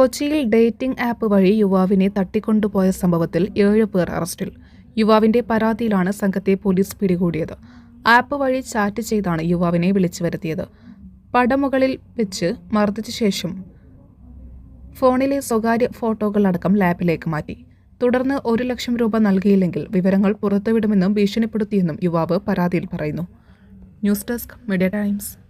കൊച്ചിയിൽ dating app വഴി യുവാവിനെ തട്ടിക്കൊണ്ടുപോയ സംഭവത്തിൽ ഏഴ് പേർ അറസ്റ്റിൽ. യുവാവിന്റെ പരാതിയിലാണ് സംഘത്തെ പോലീസ് പിടികൂടിയത്. ആപ്പ് വഴി ചാറ്റ് ചെയ്താണ് യുവാവിനെ വിളിച്ചു വരുത്തിയത്. പടമുകളിൽ വെച്ച് മർദ്ദിച്ച ശേഷം ഫോണിലെ സ്വകാര്യ ഫോട്ടോകളടക്കം ലാബിലേക്ക് മാറ്റി. തുടർന്ന് ഒരു ലക്ഷം രൂപ നൽകിയില്ലെങ്കിൽ വിവരങ്ങൾ പുറത്തുവിടുമെന്നും ഭീഷണിപ്പെടുത്തിയെന്നും യുവാവ് പരാതിയിൽ പറയുന്നു. News desk media times.